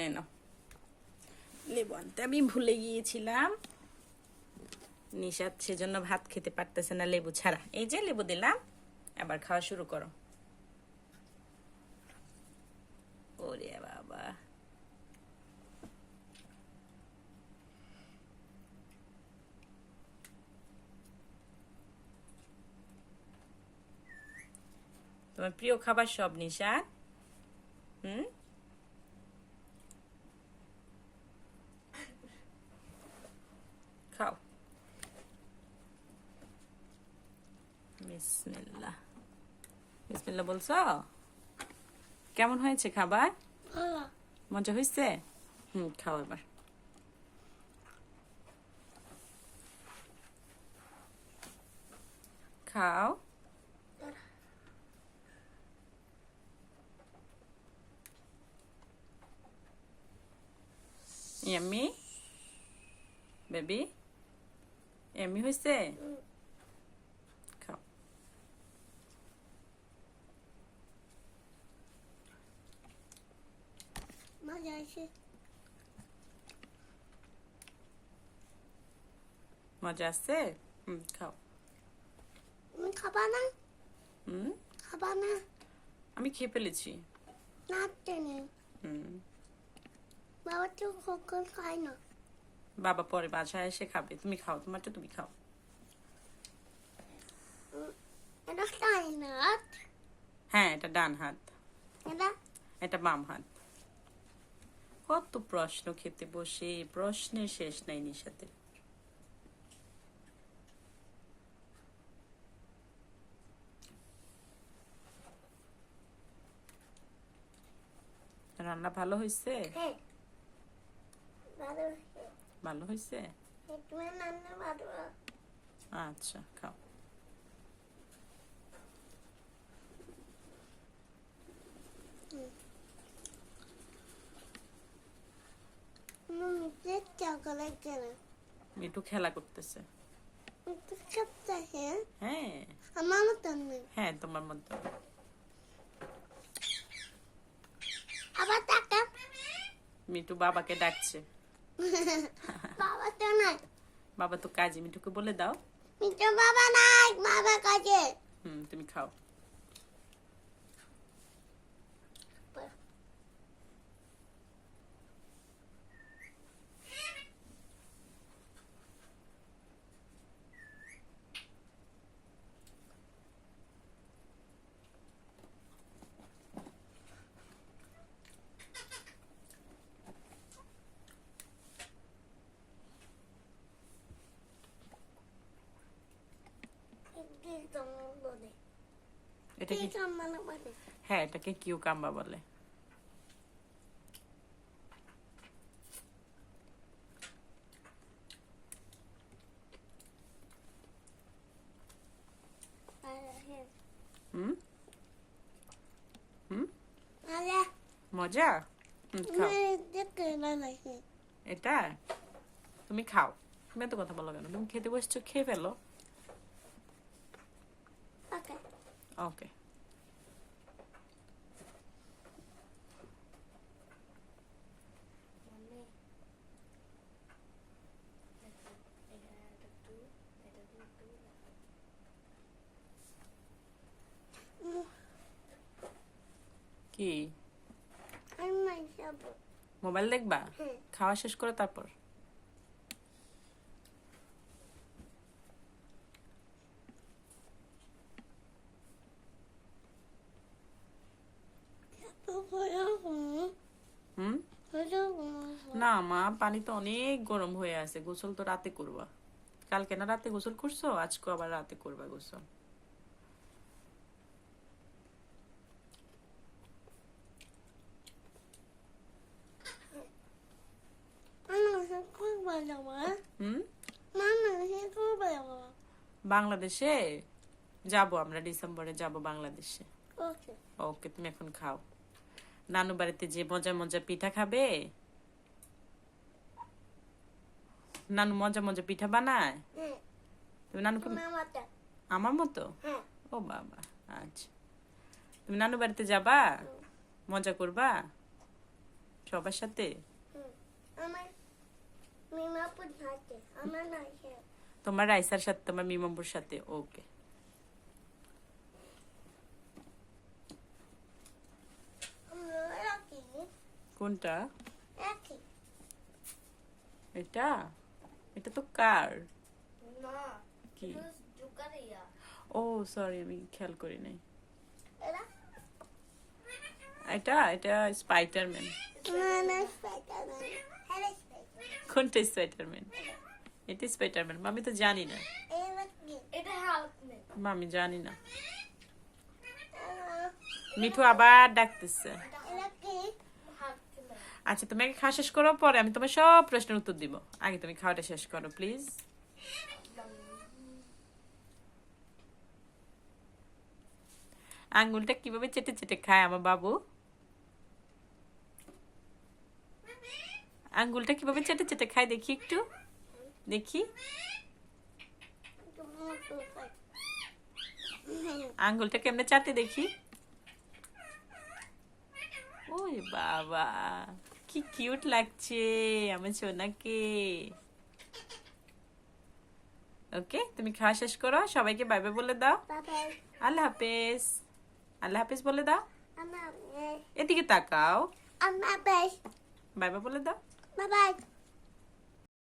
নে নাও। লেবু আনতে। আমি ভুলে গিয়েছিলাম। নিশাদ সেজন্য ভাত খেতে পারতেছে না লেবু ছাড়া। এই যে লেবু দিলাম, আবার খাওয়া শুরু করো। ওরে বাবা। তোমার প্রিয় খাবার সব নিশাদ হুম খাও বিসমিল্লাহ। বিসমিল্লাহ বলছো? কেমন হয়েছে খাবার? মজা হয়েছে? হুম খাও এবার। খাও। এমনি বেবি? এমনি হয়েছে খাও মজা মজা আছে হুম খাও তুমি খাবা না হুম খাবা না আমি খেয়ে ফেলেছি নাচতে নেই হুম বাবা তো কখন খায় না বাবা পরে বাসায় এসে খাবে তুমি খাও তোমারটা তুমি খাও এটা খায় না হ্যাঁ এটা ডান হাত এটা এটা বাম হাত কত প্রশ্ন খেতে বসে প্রশ্নের শেষ নাই নিশাতে। রান্না ভালো হয়েছে হ্যাঁ। ভালো হয়েছে। আচ্ছা খাও। তুমি মিটে খেলা করতেছে। হ্যাঁ। হ্যাঁ আমার মতন হ্যাঁ তোমার আবার টাকা বাবাকে ডাকছে। বাবা তো নাই বাবা তো কাজে মিঠুকে বলে দাও। মিটে বাবা নাই বাবা কাছে হুম তুমি খাও কি তোমার বলে এটা কি হ্যাঁ এটাকে কিউকাম্বা বলে। হুম? হুম? মজা? এটা? তুমি খাও। তুমি এত কথা বলো কেন? তুমি খেতে বসছো খেয়ে ফেলো ওকে ওকে কি? আমি মাই যাব মোবাইল দেখবা? হ্যাঁ। খাওয়া শেষ করে তারপর তো বড় হুম হুম বড় হুম না মা পানি তো অনেক গরম হয়ে আছে গোসল তো রাতে করবা। কালকে না রাতে গোসল করছ আজকে আবার রাতে করবা গোসল। বাংলাদেশে? যাব আমরা ডিসেম্বরে যাব বাংলাদেশে। ওকে ওকে তুমি এখন খাও। নানু বাড়িতে যে মজা মজা পিঠা খাবে নানু মজা মজা পিঠা বানায়? তুমি নানুকে আমার মতো। হ্যাঁ। ও বাবা আচ্ছা। তুমি নানু বাড়িতে যাবা? মজা করবা? সবার সাথে? তোমার রাইসার সাথে তোমার মিমাম্বুর সাথে ওকে। কোনটা? এটা? এটা তো কার কি ও সরি আমি খেয়াল করি নাই এটা এটা স্পাইডারম্যান কোনটা স্পাইডারম্যান এটা স্পাইডারম্যান আমি তো জানি না আমি জানি না মিঠু আবার ডাকতেছে আচ্ছা তুমি আগে খাওয়া শেষ করো পরে আমি তোমার সব প্রশ্নের উত্তর দিব। আগে তুমি খাওয়াটা শেষ করো প্লিজ আঙ্গুলটা কীভাবে চেটে চেটে খায় আমার বাবু? আঙ্গুলটা কীভাবে চেটে চেটে খায় দেখি একটু। দেখি। আঙ্গুলটা কেমনে চাটে দেখি? ওই বাবা। কি কিউট লাগছে আমার সোনাকে। ওকে তুমি খাওয়া শেষ করো সবাইকে বাই বাই বলে দাও। আল্লাহ হাফেজ। আল্লাহ হাফেজ বলে দাও। এদিকে তাকাও। বাই। বাই বলে দাও। বাবা